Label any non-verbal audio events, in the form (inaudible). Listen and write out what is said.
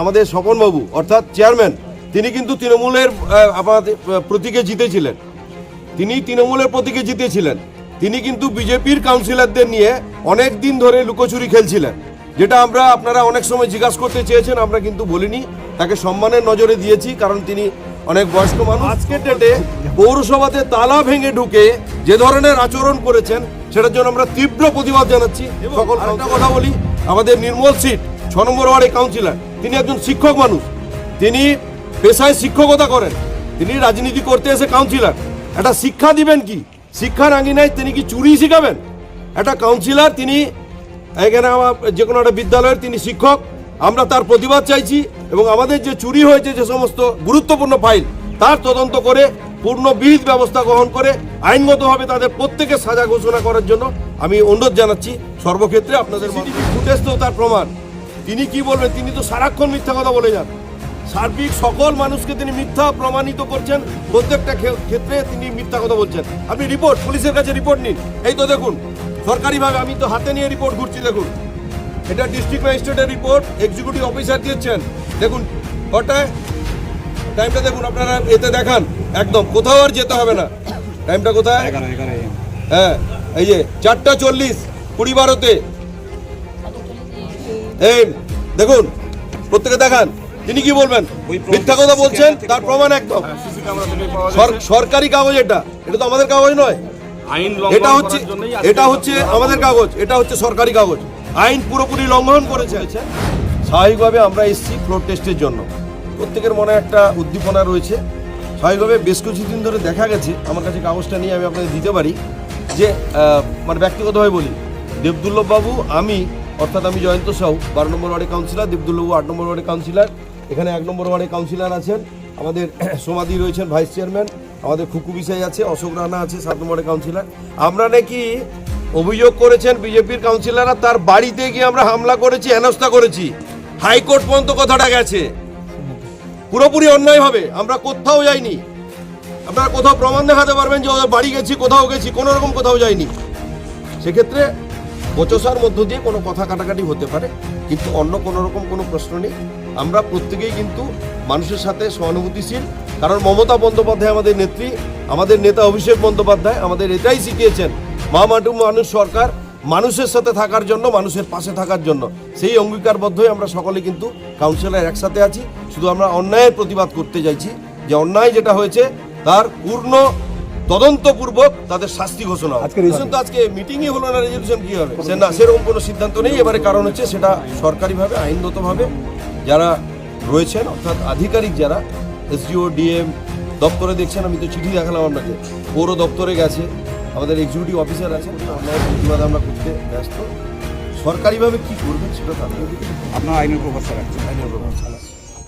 আমাদের স্বপনবাবু অর্থাৎ চেয়ারম্যান তিনি কিন্তু তৃণমূলের আমাদের প্রতীকে জিতেছিলেন। তিনি তৃণমূলের প্রতীকে জিতেছিলেন। তিনি কিন্তু বিজেপির কাউন্সিলরদের নিয়ে অনেক দিন ধরে লুকোচুরি খেলছিলেন যেটা আমরা আপনারা অনেক সময় জিজ্ঞাসা করতে চেয়েছেন আমরা কিন্তু বলিনি। তাকে সম্মানের নজরে দিয়েছি কারণ তিনি অনেক বয়স্ক মানুষ। আজকে ডেটে পৌরসভাতে তালা ভেঙে ঢুকে যে ধরনের আচরণ করেছেন সেটার জন্য আমরা তীব্র প্রতিবাদ জানাচ্ছি। সকল কথা বলি আমাদের নির্মল সিট ছ নম্বর ওয়ার্ডের কাউন্সিলর। তিনি একজন শিক্ষক মানুষ। তিনি পেশায় শিক্ষকতা করেন। তিনি রাজনীতি করতে এসে কাউন্সিলর একটা শিক্ষা দিবেন কি? শিক্ষার আঙ্গিনায় তিনি কি চুরি শিখাবেন? একটা কাউন্সিলর তিনি এখানে আমার যে কোনো একটা বিদ্যালয়ের তিনি শিক্ষক। আমরা তার প্রতিবাদ চাইছি এবং আমাদের যে চুরি হয়েছে যে সমস্ত গুরুত্বপূর্ণ ফাইল তার তদন্ত করে পূর্ণ বিহিত ব্যবস্থা গ্রহণ করে আইনগতভাবে তাদের প্রত্যেকে সাজা ঘোষণা করার জন্য আমি অনুরোধ জানাচ্ছি। সর্বক্ষেত্রে আপনাদের ফুটেজ তো তার প্রমাণ। তিনি কি বলবেন তিনি তো সারাক্ষণ মিথ্যা কথা বলে যান। সার্বিক সকল মানুষকে তিনি মিথ্যা প্রমাণিত করছেন। প্রত্যেকটা ক্ষেত্রে তিনি মিথ্যা কথা বলছেন। আপনি রিপোর্ট পুলিশের কাছে রিপোর্ট নিন। এই তো দেখুন সরকারিভাবে আমি তো হাতে নিয়ে রিপোর্ট ঘুরছি দেখুন। এটা ডিস্ট্রিক্ট ম্যাজিস্ট্রেটের রিপোর্ট এক্সিকিউটিভ অফিসার দিয়েছেন। দেখুন কটায়? টাইমটা দেখুন আপনারা এতে দেখান। একদম কোথাও আর যেতে হবে না। টাইমটা কোথায়? হ্যাঁ এই যে চারটা চল্লিশ কুড়ি বারোতে। এই দেখুন প্রত্যেকে দেখান তিনি কি বলবেন? মিথ্যা কথা বলছেন তার প্রমাণ একদম। সরকারি কাগজ এটা এটা তো আমাদের কাগজ নয়। আইন এটা হচ্ছে এটা হচ্ছে আমাদের কাগজ এটা হচ্ছে সরকারি কাগজ। আইন পুরোপুরি লঙ্ঘন করেছে। স্বাভাবিকভাবে আমরা এসেছি ফ্লোর টেস্টের জন্য। প্রত্যেকের মনে একটা উদ্দীপনা রয়েছে। স্বাভাবিকভাবে বেশ কিছুদিন ধরে দেখা গেছে আমার কাছে কাগজটা নিয়ে আমি আপনাদের দিতে পারি যে মানে ব্যক্তিগতভাবে বলি দেবদুল্লভবাবু আমি অর্থাৎ আমি জয়ন্ত সাহু, বারো নম্বর ওয়ার্ডের কাউন্সিলর দেবদুল্লভবাবু আট নম্বর ওয়ার্ডের কাউন্সিলর এখানে এক নম্বর ওয়ার্ডের কাউন্সিলর আছেন। আমাদের (clears throat) সমাধি রয়েছেন ভাইস চেয়ারম্যান আমাদের খুকু বিষয় আছে, অশোক রানা আছে, সাত নম্বরের কাউন্সিলর আমরা নাকি অভিযোগ করেছেন বিজেপির কাউন্সিলররা তার বাড়িতে গিয়ে আমরা হামলা করেছি, হেনস্থা করেছি। হাইকোর্ট পর্যন্ত কথাটা গেছে। পুরোপুরি অন্যায় হবে, আমরা কোথাও যাইনি। আপনারা কোথাও প্রমাণ দেখাতে পারবেন যে ওদের বাড়ি গেছি, কোথাও গেছি, কোনো রকম কোথাও যাইনি। সেক্ষেত্রে বচসার মধ্য দিয়ে কোনো কথা কাটাকাটি হতে পারে, কিন্তু অন্য কোনো রকম কোনো প্রশ্ন নেই। আমরা প্রত্যেকেই কিন্তু মানুষের সাথে সহানুভূতিশীল, কারণ মমতা বন্দ্যোপাধ্যায় আমাদের নেত্রী, আমাদের নেতা অভিষেক বন্দ্যোপাধ্যায় আমাদের এটাই শিখিয়েছেন মা মাটু মানুষ সরকার মানুষের সাথে থাকার জন্য, মানুষের পাশে থাকার জন্য। সেই অঙ্গীকারবদ্ধই আমরা সকলে কিন্তু কাউন্সিলর একসাথে আছি। শুধু আমরা অন্যায়ের প্রতিবাদ করতে চাইছি যে অন্যায় যেটা হয়েছে, তার পূর্ণ তদন্তপূর্বক তাদের শাস্তি ঘোষণা। Resolution তো আজকে মিটিংই হলো না রেজলিউশন কি হবে? সে না সেরকম কোনো সিদ্ধান্ত নেই। এবারে কারণ হচ্ছে সেটা সরকারিভাবে আইনগতভাবে যারা রয়েছেন অর্থাৎ আধিকারিক যারা এসডিও ডিএম দপ্তরে দেখছেন আমি তো চিঠি দেখালাম আপনাকে। পৌর দপ্তরে গেছে আমাদের এক্সিকিউটিভ অফিসার আছেন অন্যায় প্রতিবাদ আমরা করতে ব্যস্ত। সরকারিভাবে কি করবেন সেটা তাদের আপনার আইনের উপর ছাড়া আইনের প্রভাব ছাড়া